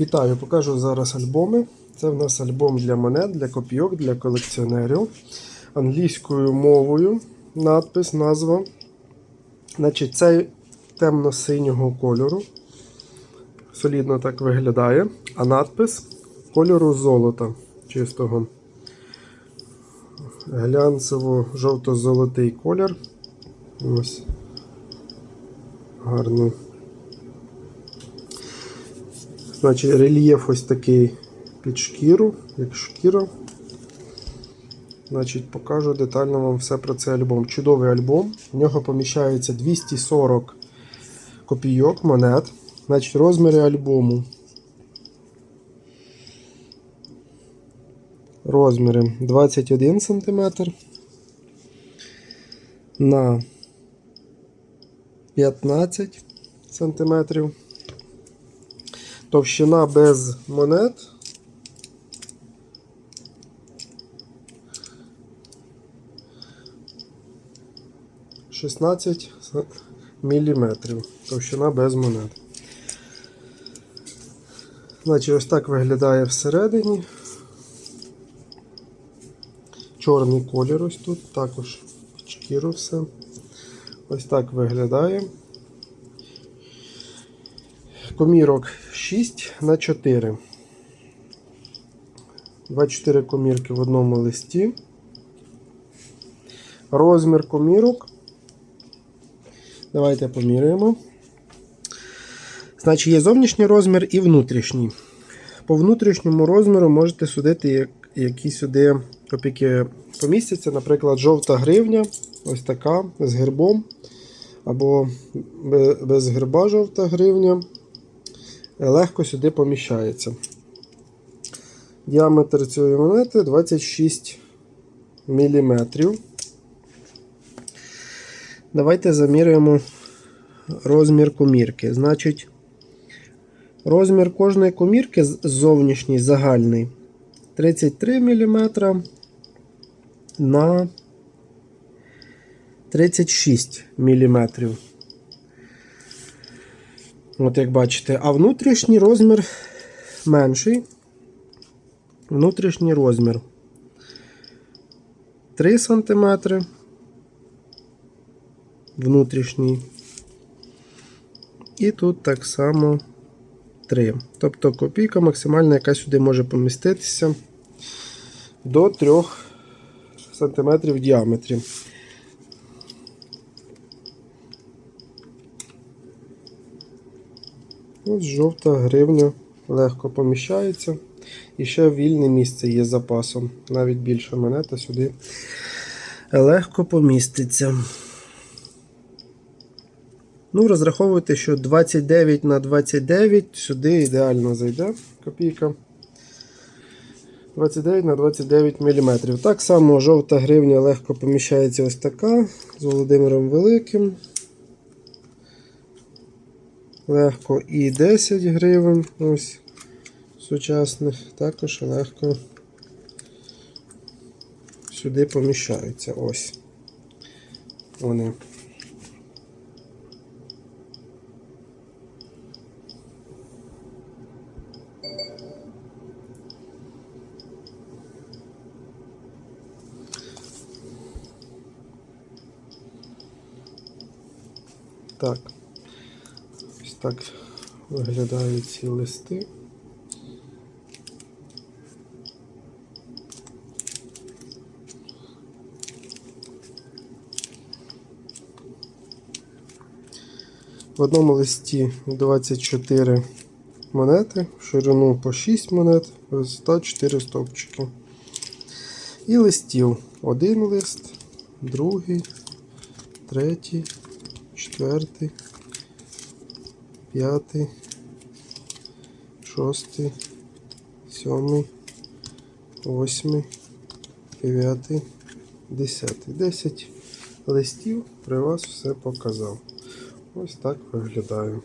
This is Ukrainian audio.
Вітаю, покажу зараз альбоми. Це в нас альбом для монет, для копійок, для колекціонерів. Англійською мовою надпис, назва. Значить, цей темно-синього кольору. Солідно так виглядає. А надпис кольору золота чистого. Глянцево-жовто-золотий колір. Ось. Гарний. Значить, рельєф ось такий під шкіру, як шкіра. Значить, покажу детально вам все про цей альбом. Чудовий альбом. В нього поміщається 240 копійок монет. Значить, розміри альбому. Розміри 21 см на 15 сантиметрів. Товщина без монет. Шістнадцять міліметрів. Товщина без монет. Значить, ось так виглядає всередині. Чорний колір ось тут, також шкіру все. Ось так виглядає. Комірок 6 на 4. 24 комірки в одному листі. Розмір комірок. Давайте поміряємо. Значить, є зовнішній розмір і внутрішній. По внутрішньому розміру можете судити, як- які сюди копійки помістяться. Наприклад, жовта гривня, ось така, з гербом. Або без герба жовта гривня легко сюди поміщається. Діаметр цієї монети 26 мм. Давайте заміряємо розмір комірки. Значить, розмір кожної комірки зовнішній загальний 33 мм на 36 мм. От як бачите, а внутрішній розмір менший. Внутрішній розмір 3 см. Внутрішній. І тут так само 3. Тобто копійка максимальна, яка сюди може поміститися до 3 см в діаметрі. Ось жовта гривня легко поміщається. І ще вільне місце є запасом. Навіть більша монета сюди легко поміститься. Ну, розраховуйте, що 29 на 29 сюди ідеально зайде копійка. 29 на 29 мм. Так само жовта гривня легко поміщається ось така з Володимиром Великим. Легко і 10 гривень ось сучасних також легко сюди поміщаються. Ось вони. Так. Ось так виглядають ці листи. В одному листі 24 монети, в ширину по 6 монет, висота 4 стовпчики. І листів. Один лист, другий, третій, четвертий, п'ятий, шостий, сьомий, восьмий, дев'ятий, десятий. Десять листів при вас все показав. Ось так виглядає.